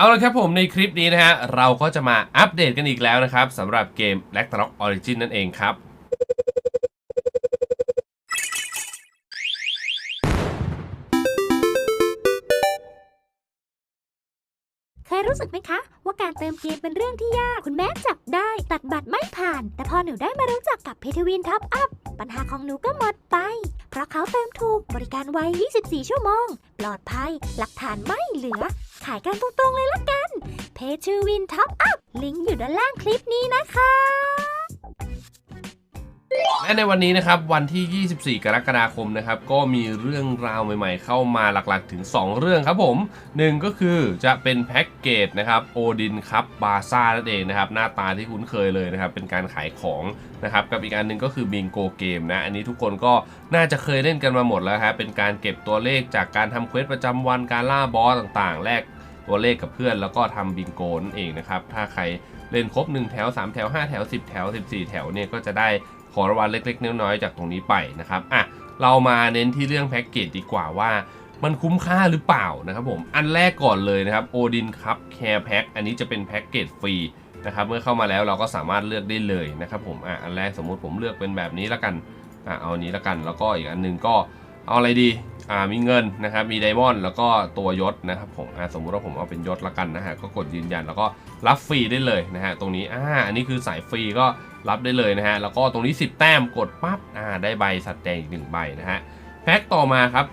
เอาละครับผมในคลิปนี้นะฮะ เราก็จะมาอัปเดตกันอีกแล้วนะครับสำหรับเกม r a g n a r o k Origin นั่นเองครับ เคยรู้สึกไหมคะ ว่าการเติมเกมเป็นเรื่องที่ยาก คุณแม่จับได้ ตัดบัตรไม่ผ่าน แต่พอหนูได้มารู้จักกับเพทวินท็อปอัพปัญหาของหนูก็หมดไป เพราะเขาเติมถูกบริการไว 24 ชั่วโมง ปลอดภัย หลักฐานไม่เหลือ ขายกันตรงๆเลยละกัน เพชรวินท็อปอัพ ลิงก์อยู่ด้านล่างคลิปนี้นะคะ และในวันนี้นะครับวันที่ 24 กรกฎาคมนะครับก็มีเรื่องราวใหม่ๆ เข้ามาหลักๆถึง 2 เรื่องครับผมหนึ่งก็คือจะเป็นแพ็กเกจนะครับโอดินครับบาซ่านั่นเองนะครับหน้าตาที่คุ้นเคยเลยนะครับเป็นการขายของนะครับกับอีกอันหนึ่งก็คือบิงโกเกมนะอันนี้ทุกคนก็น่าจะเคยเล่นกันมาหมดแล้วครับเป็นการเก็บตัวเลขจากการทำเควสประจำวันการล่าบอสต่างๆ แลกตัวเลขกับเพื่อนแล้วก็ทำบิงโกนั่นเองนะครับถ้าใคร เล่นครบ 1 แถว 3 แถว 5 แถว 10 แถว 14 แถวเนี่ยก็จะได้ของรางวัลเล็ก ๆ น้อยๆจากตรงนี้ไปนะครับอะเรามาเน้นที่เรื่องแพ็กเกจดีกว่าว่ามันคุ้มค่าหรือเปล่านะครับผม อันแรกก่อนเลยนะครับโอดินครับแคร์แพ็กอันนี้จะเป็นแพ็กเกจฟรีนะครับเมื่อเข้ามาแล้วเราก็สามารถเลือกได้เลยนะครับผมอะอันแรกสมมุติผมเลือกเป็นแบบนี้แล้วกันอะเอาอันนี้แล้วกัน แล้วก็อีกอันหนึงก็ เอาอะไรดี อ่า มีเงินนะครับ มีไดมอนด์ แล้วก็ตัวยศนะครับผม อ่า สมมุติว่าผมเอาเป็นยศล้วกันนะฮะ ก็กดยืนยัน แล้วก็รับฟรีได้เลยนะฮะ ตรงนี้ อ่า อันนี้คือสายฟรีก็รับได้เลยนะฮะ แล้วก็ตรงนี้ 10 แต้ม กดปั๊บ อ่า ได้ใบสัตว์แดงอีกหนึ่งใบนะฮะ แพ็คต่อมาครับ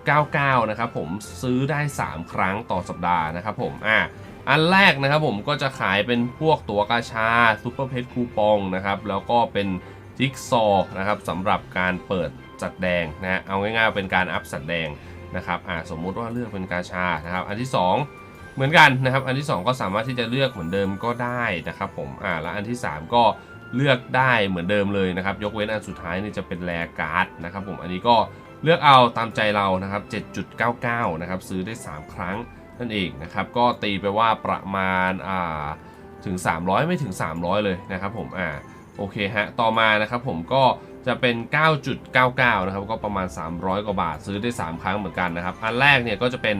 7.99 นะครับผม ซื้อได้ 3 ครั้งต่อสัปดาห์นะครับผม อ่า อันแรกนะครับผม ก็จะขายเป็นพวกตั๋วกาชาซูเปอร์เพชรคูปองนะครับ แล้วก็เป็นจิ๊กซอว์นะครับสำหรับการเปิด สัตว์แดงนะฮะเอาง่ายๆเป็นการอัพสัตว์แดงนะครับอ่าสมมุติว่าเลือกเป็นกาชานะครับอันที่ 2 เหมือนกันนะครับอันที่ 2 ก็สามารถที่จะเลือกเหมือนเดิมก็ได้นะครับผมอ่าแล้วอันที่ 3 ก็เลือกได้เหมือนเดิมเลยนะครับยกเว้นอันสุดท้ายนี่จะเป็นแรการ์ดนะครับผมอันนี้ก็เลือกเอาตามใจเรานะครับ 7.99 นะครับ ซื้อได้ 3 ครั้งนั่นเองนะครับ ก็ตีไปว่าประมาณอ่าถึง 300 ไม่ถึง 300 เลยนะครับผมอ่าโอเคฮะต่อมานะครับผมก็ จะเป็น 9.99 นะครับ ก็ประมาณ 300 กว่าบาทซื้อได้ 3 ครั้งเหมือนกันนะครับ อันแรกเนี่ยก็จะเป็น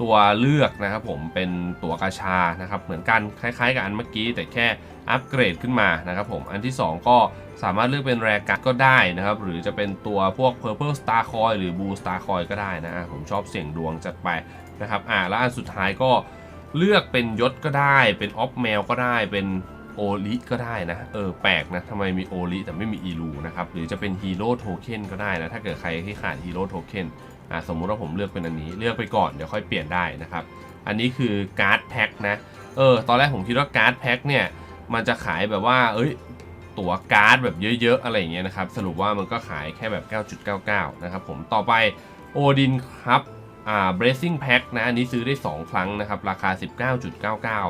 ตัวเลือกนะครับผมเป็นตัวกาชานะครับ เหมือนกันคล้ายๆ กับอันเมื่อกี้ แต่แค่อัปเกรดขึ้นมานะครับผม อันที่ 2 ก็สามารถเลือกเป็นแรการ์ดก็ได้นะครับ หรือจะเป็นตัวพวก Purple Star Coin หรือ Blue Star Coin ก็ได้นะอะผมชอบเสี่ยงดวงจัดไปนะครับ อ่าแล้วอันสุดท้ายก็เลือกเป็นยศก็ได้ เป็นออฟแมวก็ได้เป็น โอลิก็ได้นะ เออแปลกนะทำไมมีโอลิแต่ไม่มีอีลูนะครับ หรือจะเป็นฮีโร่โทเค็นก็ได้นะ ถ้าเกิดใครที่ขาดฮีโร่โทเค็นอ่าสมมุติว่าผมเลือกเป็นอันนี้เลือกไปก่อนเดี๋ยวค่อยเปลี่ยนได้นะครับ อันนี้คือการ์ดแพ็คนะ เออตอนแรกผมคิดว่าการ์ดแพ็คเนี่ยมันจะขายแบบว่า เอ้ยตั๋วการ์ดแบบเยอะๆ อะไรอย่างเงี้ยนะครับ สรุปว่ามันก็ขายแค่แบบ 9.99 นะครับผมต่อไปโอดินครับอ่า bracing pack นะ อันนี้ซื้อได้ 2 ครั้งนะครับ ราคา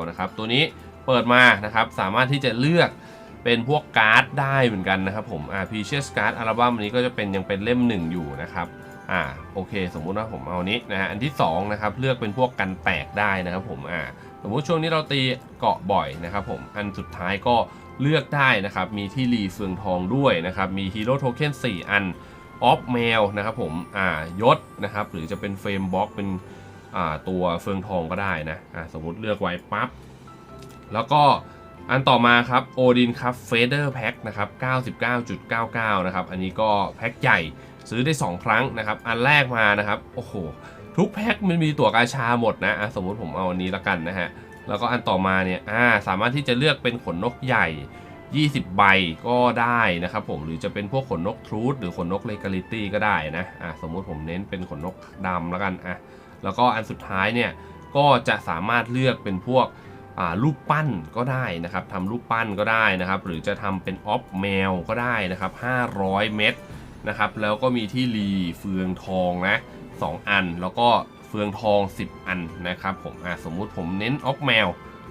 19.99 นะครับ ตัวนี้ เปิดมานะครับ สามารถที่จะเลือกเป็นพวกการ์ดได้เหมือนกันนะครับผมอ่า Precious Card อัลบั้มนี้ก็จะเป็นยังเป็นเล่ม1อยู่นะครับอ่าโอเค สมมุติว่าผมเอานี้นะฮะอันที่2นะครับเลือกเป็นพวกกันแตกได้นะครับผมอ่าสมมุติช่วงนี้เราตีเกาะบ่อยนะครับผมอันสุดท้ายก็เลือกได้นะครับ มีที่รีเฟืองทองด้วยนะครับ มีฮีโร่โทเค็น4 อันออฟเมลนะครับผมอ่ายศนะครับ หรือจะเป็นเฟรมบล็อกเป็นอ่าตัวเฟืองทองก็ได้นะอ่าสมมุติเลือกไว้ปั๊บ แล้วก็อันต่อมาครับโอดินครับเฟเดอร์แพ็คนะครับ 99.99 นะครับ อันนี้ก็แพ็คใหญ่ซื้อได้ 2 ครั้งนะครับ อันแรกมานะครับ โอ้โห ทุกแพ็คมันมีตั๋วกาชาหมดนะะสมมุติผมเอาอันนี้แล้วกันนะฮะ แล้วก็อันต่อมาเนี่ยอ่าสามารถที่จะเลือกเป็นขนนกใหญ่ 20 ใบก็ได้นะครับผม หรือจะเป็นพวกขนนกทรูดหรือขนนกเลกาลิตี้ก็ได้นะอะสมมุติผมเน้นเป็นขนนกดำแล้วกันอะแล้วก็อันสุดท้ายเนี่ยก็จะสามารถเลือกเป็นพวก รูปปั้นก็ได้นะครับทำรูปปั้นก็ได้นะครับ หรือจะทำเป็นออฟแมวก็ได้นะครับ 500 เม็ดนะครับแล้วก็มีที่รีเฟืองทองนะ2อัน แล้วก็เฟืองทอง 10 อันนะครับผมอ่าสมมุติผมเน้นออฟแมว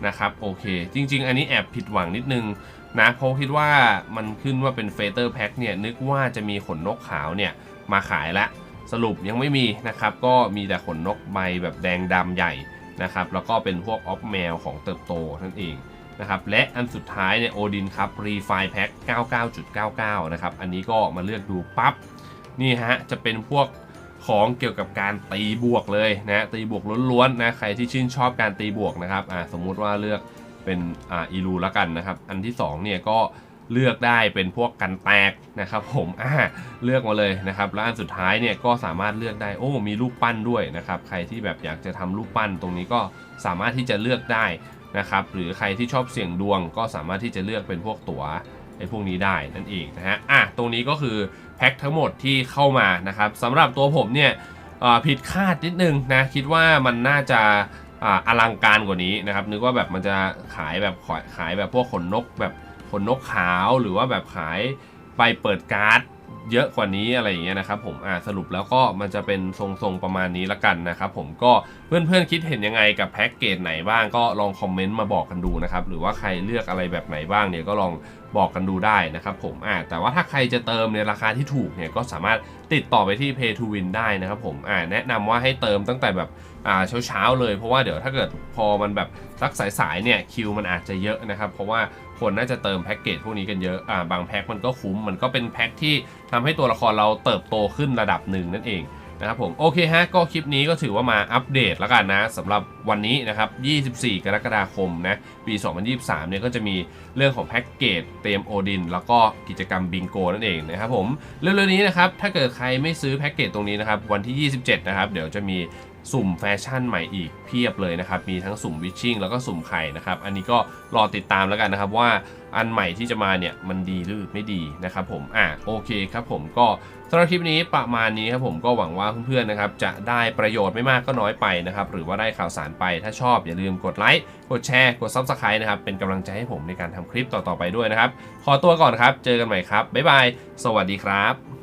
นะครับโอเค จริง ๆ อันนี้แอบผิดหวังนิดนึงนะเพราะคิดว่ามันขึ้นว่าเป็นเฟเตอร์แพ็คเนี่ยนึกว่าจะมีขนนกขาวเนี่ยมาขายละสรุปยังไม่มีนะครับ ก็มีแต่ขนนกใบแบบแดงดำใหญ่ นะครับแล้วก็เป็นพวกออฟแมวของเติบโตนั่นเองนะครับและอันสุดท้ายเนี่ยโอดินครับรีไฟแพ็ค99.99 นะครับ อันนี้ก็มาเลือกดูปั๊บนี่ฮะจะเป็นพวกของเกี่ยวกับการตีบวกเลยนะตีบวกล้วนๆนะใครที่ชื่นชอบการตีบวกนะครับอ่าสมมุติว่าเลือกเป็นอ่าอีลูแล้วกันนะครับ อันที่สองเนี่ยก็ เลือกได้เป็นพวกกันแตกนะครับผมอ่าเลือกมาเลยนะครับแล้วอันสุดท้ายเนี่ยก็สามารถเลือกได้โอ้มีรูปปั้นด้วยนะครับใครที่แบบอยากจะทำรูปปั้นตรงนี้ก็สามารถที่จะเลือกได้นะครับหรือใครที่ชอบเสี่ยงดวงก็สามารถที่จะเลือกเป็นพวกตั๋วไอ้พวกนี้ได้นั่นเองนะฮะอะตรงนี้ก็คือแพ็คทั้งหมดที่เข้ามานะครับสำหรับตัวผมเนี่ยอ่อผิดคาดนิดนึงนะคิดว่ามันน่าจะอ่าอลังการกว่านี้นะครับนึกว่าแบบมันจะขายแบบขายขายแบบพวกขนนกแบบ ขนนกขาวหรือว่าแบบขายไปเปิดการ์ดเยอะกว่านี้อะไรอย่างเงี้ยนะครับผมอ่าสรุปแล้วก็มันจะเป็นทรงๆประมาณนี้ละกันนะครับผมก็เพื่อนๆคิดเห็นยังไงกับแพ็กเกจไหนบ้างก็ลองคอมเมนต์มาบอกกันดูนะครับหรือว่าใครเลือกอะไรแบบไหนบ้างเนี่ยก็ลอง บอกกันดูได้นะครับผมอ่าแต่ว่าถ้าใครจะเติมในราคาที่ถูกเนี่ยก็สามารถติดต่อไปที่ Pay to Win ได้นะครับผมอ่าแนะนำว่าให้เติมตั้งแต่แบบอ่าเช้าๆเลย เพราะว่าเดี๋ยวถ้าเกิดพอมันแบบสักสายๆเนี่ยคิวมันอาจจะเยอะนะครับเพราะว่าคนน่าจะเติมแพ็กเกจพวกนี้กันเยอะอ่าบางแพ็คมันก็คุ้มมันก็เป็นแพ็คที่ทำให้ตัวละครเราเติบโตขึ้นระดับหนึ่งนั่นเอง นะครับผมโอเคฮะก็คลิปนี้ก็ถือว่ามาอัปเดตแล้วกันนะสำหรับวันนี้นะครับ 24 กรกฎาคมนะปี 2023 เนี่ยก็จะมีเรื่องของแพ็กเกจเตรียมโอดิน แล้วก็กิจกรรมบิงโกนั่นเองนะครับผมเร็วๆนี้นะครับถ้าเกิดใครไม่ซื้อแพ็กเกจตรงนี้นะครับวันที่ 27 นะครับเดี๋ยวจะมี สุ่มแฟชั่นใหม่อีกเพียบเลยนะครับ มีทั้งสุ่มวิชชิ่งแล้วก็สุ่มไข่นะครับ อันนี้ก็รอติดตามแล้วกันนะครับว่าอันใหม่ที่จะมาเนี่ยมันดีหรือไม่ดีนะครับผม อะโอเคครับผมก็สำหรับคลิปนี้ประมาณนี้ครับผมก็หวังว่าเพื่อนๆนะครับจะได้ประโยชน์ไม่มากก็น้อยไปนะครับ หรือว่าได้ข่าวสารไปถ้าชอบอย่าลืมกดไลค์กดแชร์กด Subscribe นะครับเป็นกำลังใจให้ผมในการทำคลิปต่อๆไปด้วยนะครับ ขอตัวก่อนครับ เจอกันใหม่ครับบ๊ายบายสวัสดีครับ